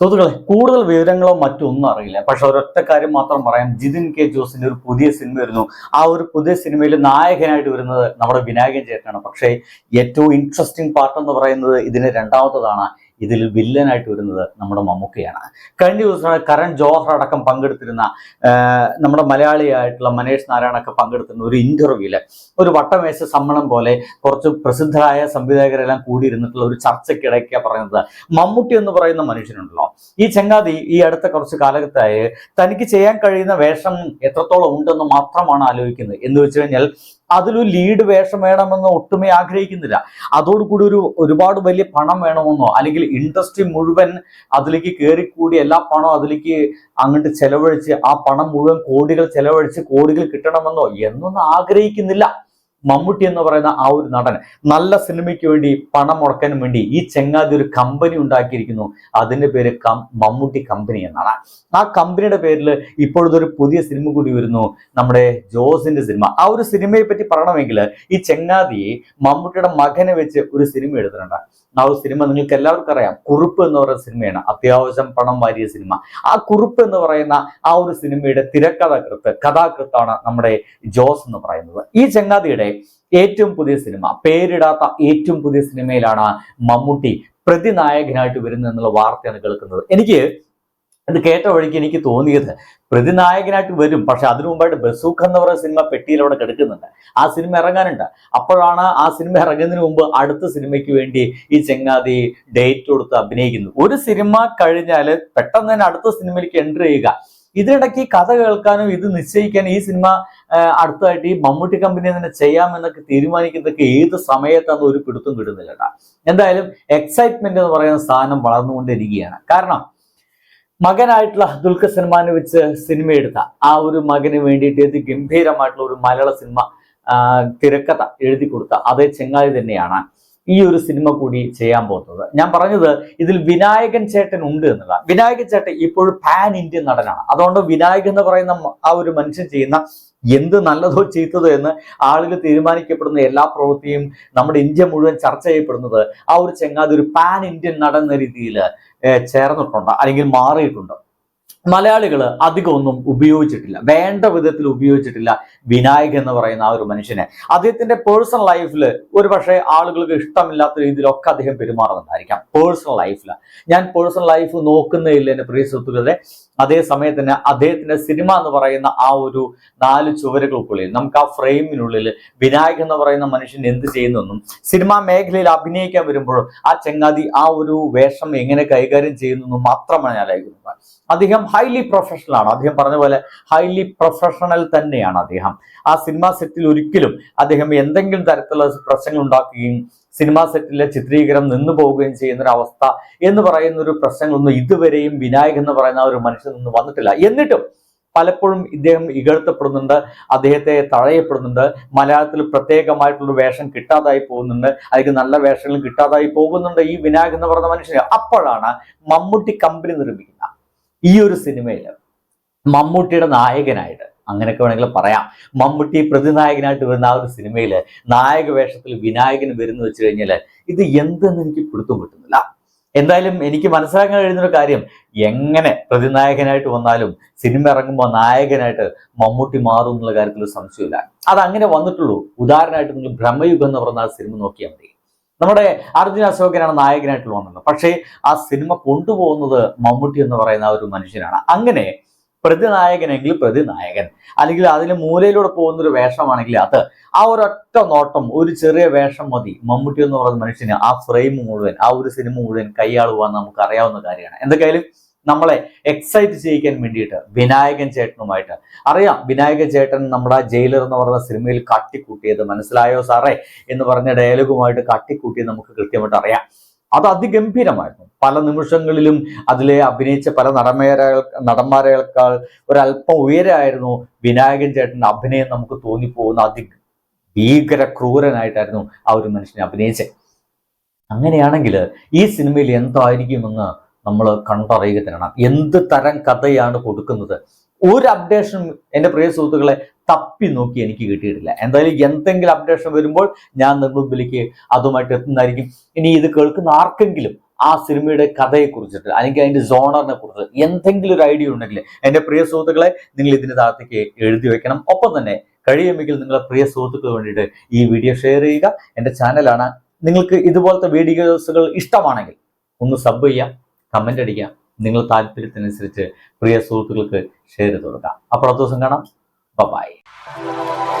സുഹൃത്തുക്കളെ കൂടുതൽ വിവരങ്ങളോ മറ്റൊന്നും അറിയില്ല. പക്ഷെ ഒരൊറ്റ കാര്യം മാത്രം പറയാം. ജിതിൻ കെ ജോസിന്റെ ഒരു പുതിയ സിനിമ വരുന്നു. ആ ഒരു പുതിയ സിനിമയിൽ നായകനായിട്ട് വരുന്നത് നമ്മുടെ വിനായകൻ ചേട്ടനാണ്. പക്ഷേ ഏറ്റവും ഇൻട്രസ്റ്റിംഗ് പാർട്ട് എന്ന് പറയുന്നത് ഇതിന് രണ്ടാമത്തതാണ്. ഇതിൽ വില്ലനായിട്ട് വരുന്നത് നമ്മുടെ മമ്മൂക്കയാണ്. കഴിഞ്ഞ ദിവസമാണ് കരൺ ജോഹർ അടക്കം പങ്കെടുത്തിരുന്ന നമ്മുടെ മലയാളിയായിട്ടുള്ള മനേഷ് നാരായണൊക്കെ പങ്കെടുത്തിരുന്ന ഒരു ഇന്റർവ്യൂൽ ഒരു വട്ടമേശ സമ്മണം പോലെ കുറച്ച് പ്രസിദ്ധരായ സംവിധായകരെല്ലാം കൂടിയിരുന്നിട്ടുള്ള ഒരു ചർച്ചയ്ക്കിടയ്ക്ക് പറയുന്നത്. മമ്മൂട്ടി എന്ന് പറയുന്ന മനുഷ്യനുണ്ടല്ലോ. ഈ ചെങ്ങാതി ഈ അടുത്ത കുറച്ച് കാലഘട്ടമായി തനിക്ക് ചെയ്യാൻ കഴിയുന്ന വേഷം എത്രത്തോളം ഉണ്ടെന്ന് മാത്രമാണ് ആലോചിക്കുന്നത്. എന്ന് വെച്ച് കഴിഞ്ഞാൽ അതിലൊരു ലീഡ് വേഷം വേണമെന്ന് ഒട്ടുമേ ആഗ്രഹിക്കുന്നില്ല. അതോടുകൂടി ഒരു ഒരുപാട് വലിയ പണം വേണമെന്നോ അല്ലെങ്കിൽ ഇൻഡസ്ട്രി മുഴുവൻ അതിലേക്ക് കയറിക്കൂടി എല്ലാ പണവും അതിലേക്ക് അങ്ങോട്ട് ചെലവഴിച്ച് ആ പണം മുഴുവൻ കോടികൾ ചെലവഴിച്ച് കോടികൾ കിട്ടണമെന്നോ എന്നൊന്നും ആഗ്രഹിക്കുന്നില്ല. മമ്മൂട്ടി എന്ന് പറയുന്ന ആ ഒരു നടൻ നല്ല സിനിമയ്ക്ക് വേണ്ടി പണം മുടക്കാനും വേണ്ടി ഈ ചെങ്ങാതി ഒരു കമ്പനി ഉണ്ടാക്കിയിരിക്കുന്നു. അതിന്റെ പേര് കം മമ്മൂട്ടി കമ്പനി എന്നാണ്. ആ കമ്പനിയുടെ പേരിൽ ഇപ്പോഴതൊരു പുതിയ സിനിമ കൂടി വരുന്നു. നമ്മുടെ ജോസിന്റെ സിനിമ. ആ ഒരു സിനിമയെ പറ്റി പറയണമെങ്കിൽ ഈ ചെങ്ങാതിയെ മമ്മൂട്ടിയുടെ മകനെ വെച്ച് ഒരു സിനിമ എടുത്തിട്ടുണ്ട്. ആ ഒരു സിനിമ നിങ്ങൾക്ക് എല്ലാവർക്കും അറിയാം. കുറുപ്പ് എന്ന് പറയുന്ന സിനിമയാണ്. അത്യാവശ്യം പണം വാരിയ സിനിമ. ആ കുറുപ്പ് എന്ന് പറയുന്ന ആ ഒരു സിനിമയുടെ തിരക്കഥാകൃത്ത് കഥാകൃത്താണ് നമ്മുടെ ജോസ് എന്ന് പറയുന്നത്. ഈ ചെങ്ങാതിയുടെ ഏറ്റവും പുതിയ സിനിമ. പേരിടാത്ത ഏറ്റവും പുതിയ സിനിമയിലാണ് മമ്മൂട്ടി പ്രതിനായകനായിട്ട് വരുന്നത് എന്നുള്ള വാർത്തയാണ് കേൾക്കുന്നത്. എനിക്ക് ഇത് കേട്ട വഴിക്ക് എനിക്ക് തോന്നിയത് പ്രതിനായകനായിട്ട് വരും പക്ഷെ അതിനു മുമ്പായിട്ട് ബസൂഖ് എന്ന് പറയുന്ന സിനിമ പെട്ടിയിൽ അവിടെ കിടക്കുന്നുണ്ട്. ആ സിനിമ ഇറങ്ങാനുണ്ട്. അപ്പോഴാണ് ആ സിനിമ ഇറങ്ങുന്നതിന് മുമ്പ് അടുത്ത സിനിമയ്ക്ക് വേണ്ടി ഈ ചെങ്ങാതി ഡേറ്റ് കൊടുത്ത് അഭിനയിക്കുന്നു. ഒരു സിനിമ കഴിഞ്ഞാൽ പെട്ടെന്ന് തന്നെ അടുത്ത സിനിമയിലേക്ക് എൻട്രി ചെയ്യുക. ഇതിനിടയ്ക്ക് ഈ കഥ കേൾക്കാനും ഇത് നിശ്ചയിക്കാനും ഈ സിനിമ അടുത്തായിട്ട് ഈ മമ്മൂട്ടി കമ്പനി തന്നെ ചെയ്യാമെന്നൊക്കെ തീരുമാനിക്കുന്നതൊക്കെ ഏത് സമയത്താണെന്ന് ഒരു പിടുത്തം കിട്ടുന്നില്ല കേട്ടോ. എന്തായാലും എക്സൈറ്റ്മെന്റ് എന്ന് പറയുന്ന സാധനം വളർന്നുകൊണ്ടിരിക്കുകയാണ്. കാരണം മകനായിട്ടുള്ള ദുൽഖർ സൽമാനെ വെച്ച് സിനിമ എടുത്ത ആ ഒരു മകന് വേണ്ടിയിട്ട് ഇത് ഗംഭീരമായിട്ടുള്ള ഒരു മലയാള സിനിമ തിരക്കഥ എഴുതി കൊടുത്ത അതേ ചെങ്ങാതി തന്നെയാണ്. ഈ ഒരു സിനിമ കൂടി ചെയ്യാൻ പോകുന്നത്. ഞാൻ പറഞ്ഞത് ഇതിൽ വിനായകൻ ചേട്ടൻ ഉണ്ട് എന്നുള്ള വിനായകൻ ചേട്ടൻ ഇപ്പോഴും പാൻ ഇന്ത്യൻ നടനാണ്. അതുകൊണ്ട് വിനായകൻ എന്ന് പറയുന്ന ആ ഒരു മനുഷ്യൻ ചെയ്യുന്ന എന്ത് നല്ലതോ ചീത്തതോ എന്ന് ആളുകൾ തീരുമാനിക്കപ്പെടുന്ന എല്ലാ പ്രവൃത്തിയും നമ്മുടെ ഇന്ത്യ മുഴുവൻ ചർച്ച ചെയ്യപ്പെടുന്നത് ആ ഒരു ചെങ്ങാതി ഒരു പാൻ ഇന്ത്യൻ നടൻ എന്ന രീതിയിൽ ചേർന്നിട്ടുണ്ട് അല്ലെങ്കിൽ മാറിയിട്ടുണ്ട്. മലയാളികൾ അധികമൊന്നും ഉപയോഗിച്ചിട്ടില്ല. വേണ്ട വിധത്തിൽ ഉപയോഗിച്ചിട്ടില്ല. വിനായക് എന്ന് പറയുന്ന ആ ഒരു മനുഷ്യനെ. അദ്ദേഹത്തിന്റെ പേഴ്സണൽ ലൈഫിൽ ഒരു പക്ഷേ ആളുകൾക്ക് ഇഷ്ടമില്ലാത്ത രീതിയിലൊക്കെ അദ്ദേഹം പെരുമാറുന്നുണ്ടായിരിക്കാം. പേഴ്സണൽ ലൈഫിൽ ഞാൻ പേഴ്സണൽ ലൈഫ് നോക്കുന്നില്ല എന്റെ പ്രിയ സുഹൃത്തുക്കളെ. അതേ സമയത്ത് തന്നെ അദ്ദേഹത്തിന്റെ സിനിമ എന്ന് പറയുന്ന ആ ഒരു നാല് ചുവരുകൾക്കുള്ളിൽ നമുക്ക് ആ ഫ്രെയിമിനുള്ളിൽ വിനായക് എന്ന് പറയുന്ന മനുഷ്യൻ എന്ത് ചെയ്യുന്നെന്നും സിനിമാ മേഖലയിൽ അഭിനയിക്കാൻ വരുമ്പോൾ ആ ചെങ്ങാതി ആ ഒരു വേഷം എങ്ങനെ കൈകാര്യം ചെയ്യുന്നു മാത്രമാണ് ഞാൻ അയക്കുന്നത് അദ്ദേഹം ഹൈലി പ്രൊഫഷണൽ ആണ്. അദ്ദേഹം പറഞ്ഞ പോലെ ഹൈലി പ്രൊഫഷണൽ തന്നെയാണ് അദ്ദേഹം. ആ സിനിമാ സെറ്റിൽ ഒരിക്കലും അദ്ദേഹം എന്തെങ്കിലും തരത്തിലുള്ള പ്രശ്നങ്ങൾ ഉണ്ടാക്കുകയും സിനിമാ സെറ്റിലെ ചിത്രീകരണം നിന്നു പോവുകയും ചെയ്യുന്ന ഒരു അവസ്ഥ എന്ന് പറയുന്ന ഒരു പ്രശ്നങ്ങളൊന്നും ഇതുവരെയും വിനായക് എന്ന് പറയുന്ന ഒരു മനുഷ്യൻ നിന്ന് വന്നിട്ടില്ല. എന്നിട്ടും പലപ്പോഴും ഇദ്ദേഹം ഇകഴ്ത്തപ്പെടുന്നുണ്ട് അദ്ദേഹത്തെ തഴയപ്പെടുന്നുണ്ട് മലയാളത്തിൽ പ്രത്യേകമായിട്ടുള്ള വേഷം കിട്ടാതായി പോകുന്നുണ്ട് അല്ലെങ്കിൽ നല്ല വേഷങ്ങളും കിട്ടാതായി പോകുന്നുണ്ട് ഈ വിനായക് എന്ന് പറയുന്ന മനുഷ്യന്. അപ്പോഴാണ് മമ്മൂട്ടി കമ്പനി നിർമ്മിക്കുന്ന ഈ ഒരു സിനിമയിൽ മമ്മൂട്ടിയുടെ നായകനായിട്ട് അങ്ങനെയൊക്കെ വേണമെങ്കിൽ പറയാം. മമ്മൂട്ടി പ്രതിനായകനായിട്ട് വരുന്ന ആ ഒരു സിനിമയിൽ നായക വേഷത്തിൽ വിനായകൻ വരുന്നു വെച്ച് കഴിഞ്ഞാൽ ഇത് എന്തെന്ന് എനിക്ക് പിടുത്തം കിട്ടുന്നില്ല. എന്തായാലും എനിക്ക് മനസ്സിലാക്കാൻ കഴിയുന്നൊരു കാര്യം എങ്ങനെ പ്രതിനായകനായിട്ട് വന്നാലും സിനിമ ഇറങ്ങുമ്പോൾ നായകനായിട്ട് മമ്മൂട്ടി മാറും എന്നുള്ള കാര്യത്തിൽ സംശയമില്ല. അത് അങ്ങനെ വന്നിട്ടുള്ളൂ. ഉദാഹരണമായിട്ട് നിങ്ങൾ ബ്രഹ്മയുഗം എന്ന് പറഞ്ഞ ആ സിനിമ നോക്കിയാൽ മതി. നമ്മുടെ അർജുന അശോകനാണ് നായകനായിട്ട് വന്നത് പക്ഷേ ആ സിനിമ കൊണ്ടുപോകുന്നത് മമ്മൂട്ടി എന്ന് പറയുന്ന ഒരു മനുഷ്യനാണ്. അങ്ങനെ പ്രതിനായകനെങ്കിൽ പ്രതിനായകൻ. അല്ലെങ്കിൽ അതിന് മൂലയിലൂടെ പോകുന്ന ഒരു വേഷമാണെങ്കിൽ അത് ആ ഒരൊറ്റ നോട്ടം ഒരു ചെറിയ വേഷം മതി. മമ്മൂട്ടി എന്ന് പറയുന്ന മനുഷ്യന് ആ ഫ്രെയിം മുഴുവൻ ആ ഒരു സിനിമ മുഴുവൻ കൈയാളുവാൻ നമുക്ക് അറിയാവുന്ന കാര്യമാണ്. എന്തൊക്കെയായാലും നമ്മളെ എക്സൈറ്റ് ചെയ്യിക്കാൻ വേണ്ടിയിട്ട് വിനായകൻ ചേട്ടനുമായിട്ട്. അറിയാം വിനായകൻ ചേട്ടൻ നമ്മുടെ ജയിലർ എന്ന് പറയുന്ന സിനിമയിൽ കാട്ടിക്കൂട്ടിയത്. മനസ്സിലായോ സാറേ? എന്ന് പറഞ്ഞ ഡയലോഗുമായിട്ട് കാട്ടിക്കൂട്ടിയത് നമുക്ക് കൃത്യമായിട്ട് അറിയാം. അത് അതിഗംഭീരമായിരുന്നു. പല നിമിഷങ്ങളിലും അതിലെ അഭിനയിച്ച പല നടന്മാരെ നടന്മാരേക്കാൾ ഒരല്പം ഉയരായിരുന്നു. വിനായകൻ ചേട്ടന്റെ അഭിനയം നമുക്ക് തോന്നിപ്പോകുന്ന അതി ഭീകര ക്രൂരനായിട്ടായിരുന്നു ആ ഒരു മനുഷ്യനെ അഭിനയിച്ചത്. അങ്ങനെയാണെങ്കിൽ ഈ സിനിമയിൽ എന്തായിരിക്കുമെന്ന് നമ്മൾ കണ്ടറിയുക തരണം എന്ത് തരം കഥയാണ് കൊടുക്കുന്നത്? ഒരു അപ്ഡേഷനും എന്റെ പ്രിയ സുഹൃത്തുക്കളെ തപ്പി നോക്കി എനിക്ക് കിട്ടിയിട്ടില്ല. എന്തായാലും എന്തെങ്കിലും അപ്ഡേഷൻ വരുമ്പോൾ ഞാൻ നിങ്ങളുടെ അതുമായിട്ട് എത്തുന്നതായിരിക്കും. ഇനി ഇത് കേൾക്കുന്ന ആർക്കെങ്കിലും ആ സിനിമയുടെ കഥയെ കുറിച്ചിട്ട് അല്ലെങ്കിൽ അതിന്റെ ജോണറിനെ കുറിച്ച് എന്തെങ്കിലും ഒരു ഐഡിയ ഉണ്ടെങ്കിൽ എന്റെ പ്രിയ സുഹൃത്തുക്കളെ നിങ്ങൾ ഇതിന് താഴത്തേക്ക് എഴുതി വെക്കണം. ഒപ്പം തന്നെ കഴിയുമെങ്കിൽ നിങ്ങളുടെ പ്രിയ സുഹൃത്തുക്കൾക്ക് വേണ്ടിയിട്ട് ഈ വീഡിയോ ഷെയർ ചെയ്യുക. എന്റെ ചാനലാണ് നിങ്ങൾക്ക് ഇതുപോലത്തെ വീഡിയോസുകൾ ഇഷ്ടമാണെങ്കിൽ ഒന്ന് സബ് ചെയ്യാം കമന്റ് അടിക്കാം. നിങ്ങൾ താല്പര്യത്തിനനുസരിച്ച് പ്രിയ സുഹൃത്തുക്കൾക്ക് ഷെയർ ചെയ്ത് കൊടുക്കാം. അപ്പോൾ അടുത്ത ദിവസം കാണാം. ബൈ